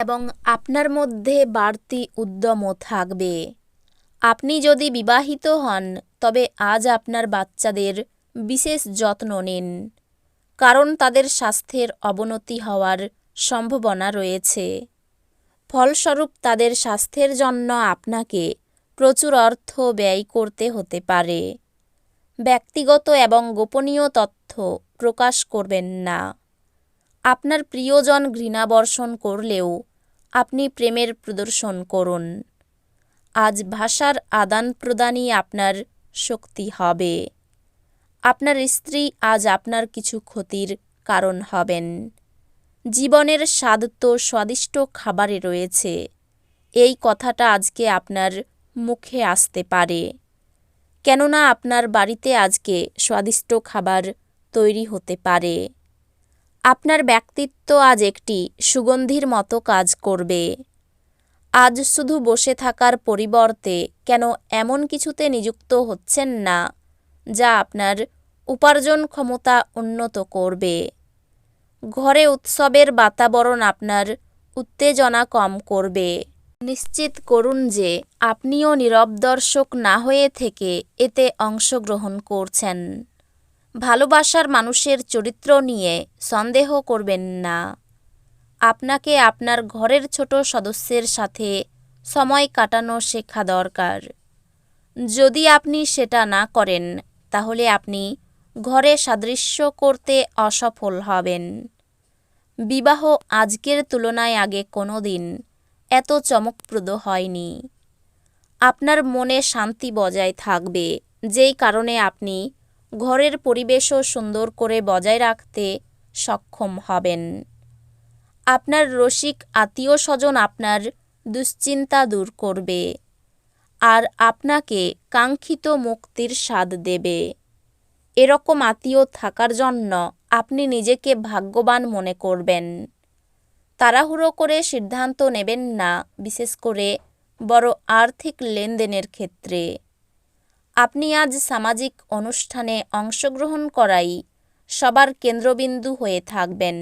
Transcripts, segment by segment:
এবং আপনার মধ্যে বাড়তি উদ্যমও থাকবে। আপনি যদি বিবাহিত হন, তবে আজ আপনার বাচ্চাদের বিশেষ যত্ন নিন, কারণ তাদের স্বাস্থ্যের অবনতি হওয়ার সম্ভাবনা রয়েছে। ফলস্বরূপ, তাদের স্বাস্থ্যের জন্য আপনাকে প্রচুর অর্থ ব্যয় করতে হতে পারে। ব্যক্তিগত এবং গোপনীয় তথ্য প্রকাশ করবেন না। আপনার প্রিয়জন ঘৃণাবর্ষণ করলেও আপনি প্রেমের প্রদর্শন করুন। আজ ভাষার আদান প্রদানই আপনার শক্তি হবে। আপনার স্ত্রী আজ আপনার কিছু ক্ষতির কারণ হবেন। জীবনের স্বাদ তো স্বাদিষ্ট খাবারে রয়েছে। এই কথাটা আজকে আপনার মুখে আসতে পারে। কেননা আপনার বাড়িতে আজকে স্বাদিষ্ট খাবার তৈরি হতে পারে। আপনার ব্যক্তিত্ব আজ একটি সুগন্ধির মতো কাজ করবে। আজ শুধু বসে থাকার পরিবর্তে কেন এমন কিছুতে নিযুক্ত হচ্ছেন না, যা আপনার উপার্জন ক্ষমতা উন্নত করবে। ঘরে উৎসবের বাতাবরণ আপনার উত্তেজনা কম করবে। নিশ্চিত করুন যে আপনিও নীরব দর্শক না হয়ে থেকে এতে অংশগ্রহণ করছেন। ভালোবাসার মানুষের চরিত্র নিয়ে সন্দেহ করবেন না। আপনাকে আপনার ঘরের ছোট সদস্যের সাথে সময় কাটানো শেখা দরকার। যদি আপনি সেটা না করেন, তাহলে আপনি ঘরে সাদৃশ্য করতে অসফল হবেন। বিবাহ আজকের তুলনায় আগে কোনো দিন এত চমকপ্রদ হয়নি। আপনার মনে শান্তি বজায় থাকবে, যেই কারণে আপনি ঘরের পরিবেশও সুন্দর করে বজায় রাখতে সক্ষম হবেন। আপনার রসিক আত্মীয় স্বজন আপনার দুশ্চিন্তা দূর করবে আর আপনাকে কাঙ্ক্ষিত মুক্তির স্বাদ দেবে। এরকম আত্মীয় থাকার জন্য আপনি নিজেকে ভাগ্যবান মনে করবেন। তাড়াহুড়ো করে সিদ্ধান্ত নেবেন না, বিশেষ করে বড় আর্থিক লেনদেনের ক্ষেত্রে। আপনি আজ সামাজিক অনুষ্ঠানে অংশগ্রহণ করাই সবার কেন্দ্রবিন্দু হয়ে থাকবেন।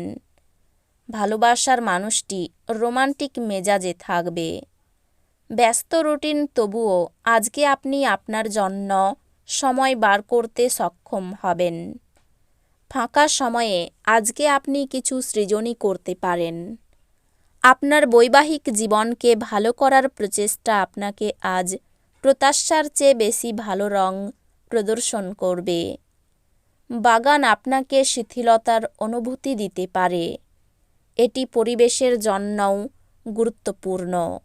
ভালোবাসার মানুষটি রোমান্টিক মেজাজে থাকবে। ব্যস্ত রুটিন তবুও আজকে আপনি আপনার জন্য সময় বার করতে সক্ষম হবেন। ফাঁকা সময়ে আজকে আপনি কিছু সৃজনী করতে পারেন। আপনার বৈবাহিক জীবনকে ভালো করার প্রচেষ্টা আপনাকে আজ প্রত্যাশার চেয়ে বেশি ভালো রং প্রদর্শন করবে। বাগান আপনাকে শিথিলতার অনুভূতি দিতে পারে। এটি পরিবেশের জন্যও গুরুত্বপূর্ণ।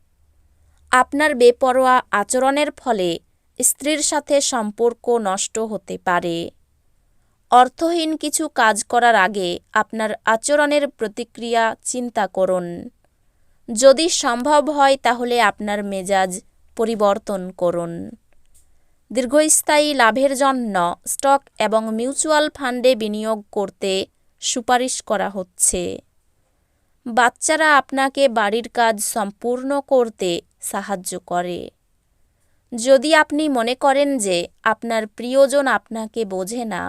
আপনার বেপরোয়া আচরণের ফলে স্ত্রীর সাথে সম্পর্ক নষ্ট হতে পারে। অর্থহীন কিছু কাজ করার আগে আপনার আচরণের প্রতিক্রিয়া চিন্তা করুন। যদি সম্ভব হয় তাহলে আপনার মেজাজ পরিবর্তন করুন। দীর্ঘস্থায়ী লাভের জন্য স্টক এবং মিউচুয়াল ফান্ডে বিনিয়োগ করতে সুপারিশ করা হচ্ছে। বাচ্চারা আপনাকে বাড়ির কাজ সম্পূর্ণ করতে সাহায্য করে। যদি আপনি মনে করেন যে আপনার প্রিয়জন আপনাকে বোঝে না,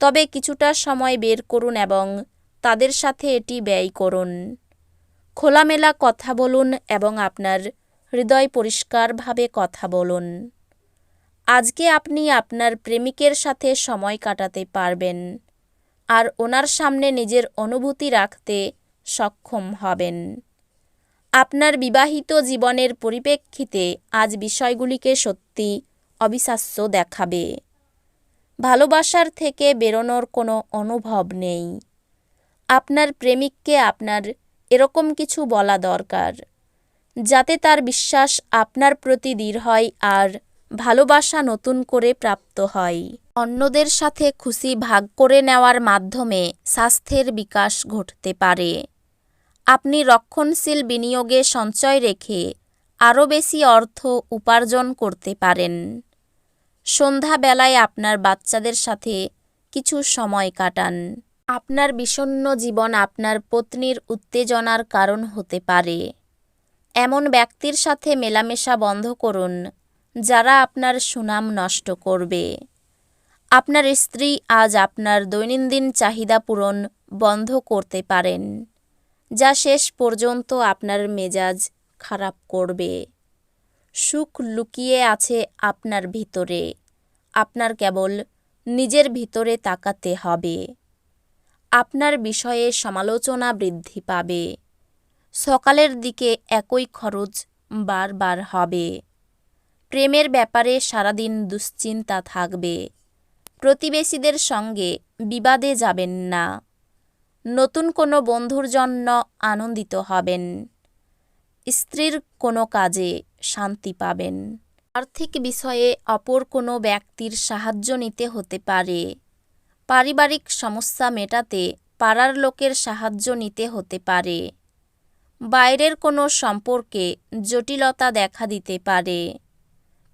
তবে কিছুটা সময় বের করুন এবং তাদের সাথে এটি ব্যয় করুন। খোলামেলা কথা বলুন এবং আপনার হৃদয় পরিষ্কারভাবে কথা বলুন। আজকে আপনি আপনার প্রেমিকের সাথে সময় কাটাতে পারবেন আর ওনার সামনে নিজের অনুভূতি রাখতে সক্ষম হবেন। আপনার বিবাহিত জীবনের পরিপ্রেক্ষিতে আজ বিষয়গুলিকে সত্যি অবিশ্বাস্য দেখাবে। ভালোবাসার থেকে বেরোনোর কোনো অনুভব নেই। আপনার প্রেমিককে আপনার এরকম কিছু বলা দরকার। যাতে তার বিশ্বাস আপনার প্রতি দৃঢ় হয় আর ভালোবাসা নতুন করে প্রাপ্ত হয়। অন্যদের সাথে খুশি ভাগ করে নেওয়ার মাধ্যমে স্বাস্থ্যের বিকাশ ঘটতে পারে। আপনি রক্ষণশীল বিনিয়োগে সঞ্চয় রেখে আরও বেশি অর্থ উপার্জন করতে পারেন। সন্ধ্যাবেলায় আপনার বাচ্চাদের সাথে কিছু সময় কাটান। আপনার বিষণ্ণ জীবন আপনার পত্নীর উত্তেজনার কারণ হতে পারে। এমন ব্যক্তির সাথে মেলামেশা বন্ধ করুন, যারা আপনার সুনাম নষ্ট করবে। আপনার স্ত্রী আজ আপনার দৈনন্দিন চাহিদা পূরণ বন্ধ করতে পারেন, যা শেষ পর্যন্ত আপনার মেজাজ খারাপ করবে। সুখ লুকিয়ে আছে আপনার ভিতরে, আপনার কেবল নিজের ভিতরে তাকাতে হবে। আপনার বিষয়ে সমালোচনা বৃদ্ধি পাবে। সকালের দিকে একই খরচ বারবার হবে। প্রেমের ব্যাপারে সারাদিন দুশ্চিন্তা থাকবে। প্রতিবেশীদের সঙ্গে বিবাদে যাবেন না। নতুন কোনো বন্ধুর জন্য আনন্দিত হবেন। স্ত্রীর কোনো কাজে শান্তি পাবেন। আর্থিক বিষয়ে অপর কোনো ব্যক্তির সাহায্য নিতে হতে পারে। পারিবারিক সমস্যা মেটাতে পাড়ার লোকের সাহায্য নিতে হতে পারে। বাইরের কোনো সম্পর্কে জটিলতা দেখা দিতে পারে।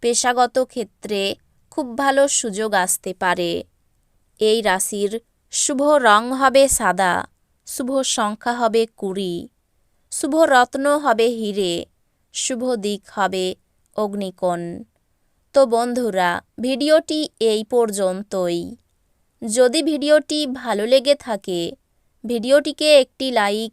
পেশাগত ক্ষেত্রে খুব ভালো সুযোগ আসতে পারে। এই রাশির শুভ রং হবে সাদা, শুভ সংখ্যা হবে কুড়ি, শুভ রত্ন হবে হিরে, শুভ দিক হবে অগ্নিকোণ। তো বন্ধুরা, ভিডিওটি এই পর্যন্তই। যদি ভিডিওটি ভালো লেগে থাকে, ভিডিওটিকে একটি লাইক